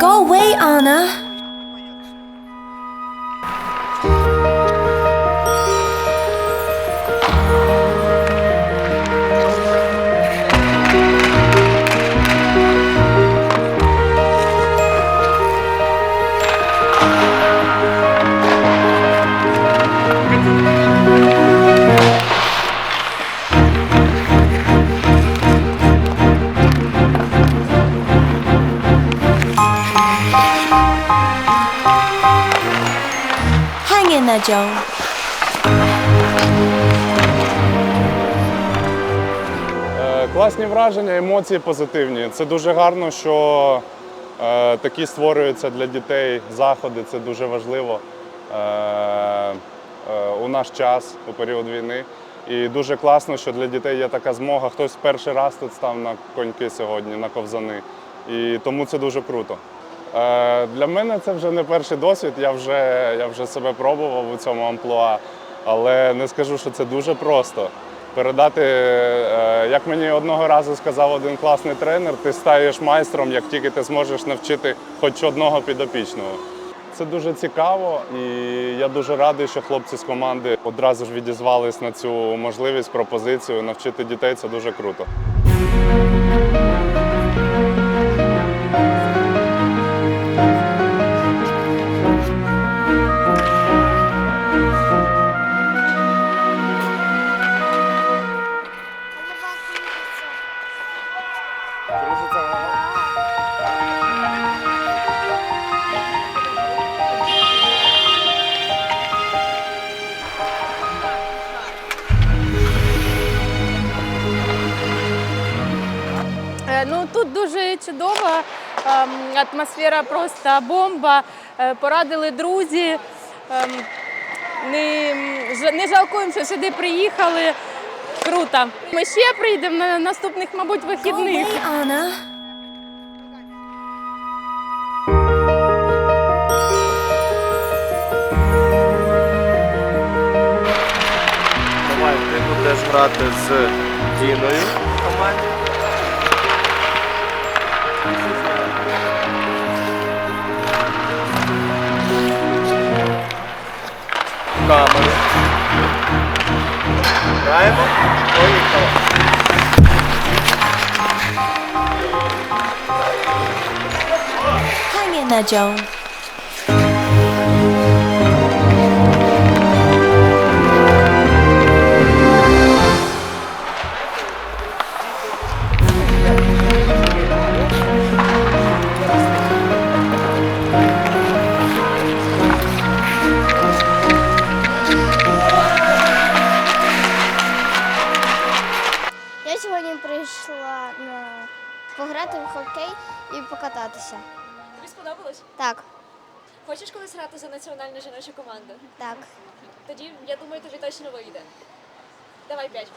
Go away, Anna. Joan. Е, Класні враження, емоції позитивні. Це дуже гарно, що е, такі створюються для дітей заходи. Це дуже важливо е, е, у наш час, у період війни. І дуже класно, що для дітей є така змога. Хтось перший раз тут став на коньки сьогодні, на ковзани. І тому це дуже круто. Е, Для мене це вже не перший досвід. Я вже, я вже себе пробував у цьому амплуа, але не скажу, що це дуже просто. Передати, е, як мені одного разу сказав один класний тренер, ти стаєш майстром, як тільки ти зможеш навчити хоч одного підопічного. Це дуже цікаво, і я дуже радий, що хлопці з команди одразу ж відізвались на цю можливість, пропозицію навчити дітей. Це дуже круто. Ну тут дуже чудова ем, атмосфера, просто бомба. Е, Порадили друзі. Ем, Не, не жалкуємо, що сюди приїхали. Круто. Ми ще прийдемо на наступних, мабуть, вихідних. Давай, ти будеш грати з Діною в команді. Cờ? Hai nghìn là chồng Я сьогодні прийшла на пограти в хокей і покататися. Тобі сподобалось? Так, Хочеш колись грати за національну жіночу команду? так. Тоді, я думаю, тобі точно вийде. Давай п'ять.